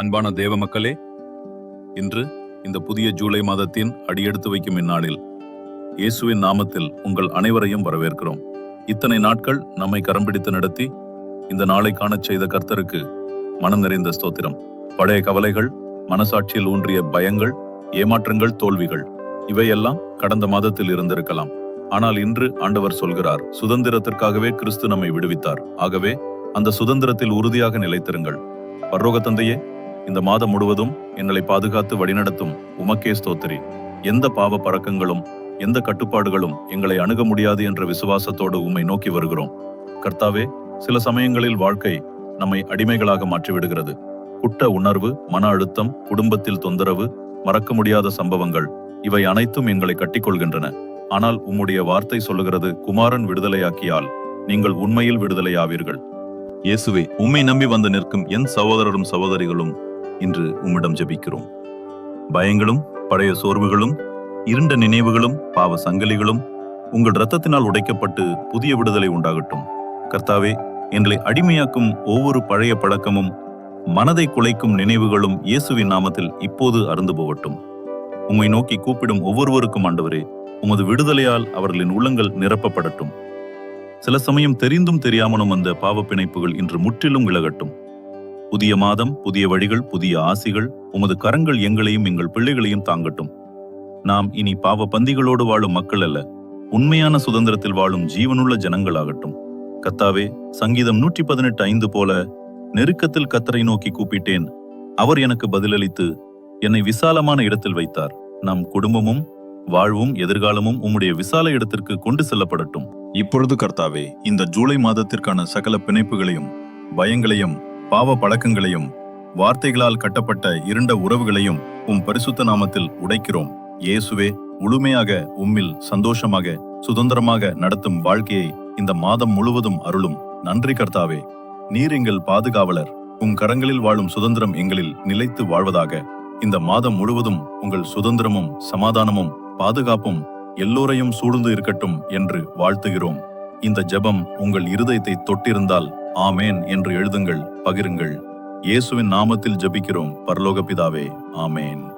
அன்பான தேவ மக்களே இன்று இந்த புதிய ஜூலை மாதத்தின் அடியெடுத்து வைக்கும் இந்நாளில் இயேசுவின் நாமத்தில் உங்கள் அனைவரையும் வரவேற்கிறோம். இத்தனை நாட்கள் நம்மை கரம் பிடித்து நடத்தி இந்த நாளை காணச் செய்த கர்த்தருக்கு மனம் நிறைந்த ஸ்தோத்திரம். பழைய கவலைகள் மனசாட்சியில் ஊன்றிய பயங்கள் ஏமாற்றங்கள் தோல்விகள் இவையெல்லாம் கடந்த மாதத்தில் இருந்திருக்கலாம். ஆனால் இன்று ஆண்டவர் சொல்கிறார் சுதந்திரத்திற்காகவே கிறிஸ்து நம்மை விடுவித்தார். ஆகவே அந்த சுதந்திரத்தில் உறுதியாக நிலைத்திருங்கள். பரலோக தந்தையே இந்த மாதம் முழுவதும் எங்களை பாதுகாத்து வழிநடத்தும் உமக்கே ஸ்தோத்திரி. எந்த பாவ பழக்கங்களும் எந்த கட்டுப்பாடுகளும் எங்களை அணுக முடியாது என்ற விசுவாசத்தோடு உம்மை நோக்கி வருகிறோம். கர்த்தாவே சில சமயங்களில் வாழ்க்கை நம்மை அடிமைகளாக மாற்றிவிடுகிறது. குட்ட உணர்வு மன அழுத்தம் குடும்பத்தில் தொந்தரவு மறக்க முடியாத சம்பவங்கள் இவை அனைத்தும் எங்களை கட்டிக்கொள்கின்றன. ஆனால் உம்முடைய வார்த்தை சொல்லுகிறது குமாரன் விடுதலையாக்கியால் நீங்கள் உண்மையில் விடுதலையாவீர்கள். இயேசுவே உம்மை நம்பி வந்து நிற்கும் என் சகோதரரும் சகோதரிகளும் இன்று உம்மிடம் ஜெபிக்கிறோம். பயங்களும் பழைய சோர்வுகளும் இருண்ட நினைவுகளும் பாவ சங்கலிகளும் உங்கள் இரத்தத்தினால் உடைக்கப்பட்டு புதிய விடுதலை உண்டாகட்டும். கர்த்தாவே எங்களை அடிமையாக்கும் ஒவ்வொரு பழைய பழக்கமும் மனதை குலைக்கும் நினைவுகளும் இயேசுவின் நாமத்தில் இப்போது அருந்து போகட்டும். உம்மை நோக்கி கூப்பிடும் ஒவ்வொருவருக்கும் ஆண்டவரே உமது விடுதலையால் அவர்களின் உள்ளங்கள் நிரப்பப்படட்டும். சில சமயம் தெரிந்தும் தெரியாமலும் அந்த பாவ பிணைப்புகள் இன்று முற்றிலும் விலகட்டும். புதிய மாதம் புதிய வழிகள் புதிய ஆசிகள் உமது கரங்கள் எங்களையும் எங்கள் பிள்ளைகளையும் தாங்கட்டும். நாம் இனி பாவ பந்திகளோடு வாழும் மக்கள் அல்ல உண்மையான சுதந்திரத்தில் வாழும் ஜீவனுள்ள ஜனங்களாகட்டும். கத்தாவே சங்கீதம் நூற்றி பதினெட்டு ஐந்து போல நெருக்கத்தில் கத்தரை நோக்கி கூப்பிட்டேன் அவர் எனக்கு பதிலளித்து என்னை விசாலமான இடத்தில் வைத்தார். நம் குடும்பமும் வாழ்வும் எதிர்காலமும் உம்முடைய விசால இடத்திற்கு கொண்டு செல்லப்படட்டும். இப்பொழுது கர்த்தாவே இந்த ஜூலை மாதத்திற்கான சகல பிணைப்புகளையும் பயங்களையும் பாவ பழக்கங்களையும் வார்த்தைகளால் கட்டப்பட்ட இருண்ட உறவுகளையும் உம் பரிசுத்த நாமத்தில் உடைக்கிறோம். இயேசுவே முழுமையாக உம்மில் சந்தோஷமாக சுதந்திரமாக நடத்தும் வாழ்க்கையை இந்த மாதம் முழுவதும் அருளும். நன்றி கர்த்தாவே. நீர் எங்கள் பாதுகாவலர். உம் கரங்களில் வாழும் சுதந்திரம் எங்களில் நிலைத்து வாழ்வதாக. இந்த மாதம் முழுவதும் உங்கள் சுதந்திரமும் சமாதானமும் பாதுகாப்பும் எல்லோரையும் சூழ்ந்து இருக்கட்டும் என்று வாழ்த்துகிறோம். இந்த ஜெபம் உங்கள் இருதயத்தை தொட்டிருந்தால் ஆமேன் என்று எழுதுங்கள் பகிருங்கள். இயேசுவின் நாமத்தில் ஜபிக்கிறோம் பரலோக பிதாவே ஆமேன்.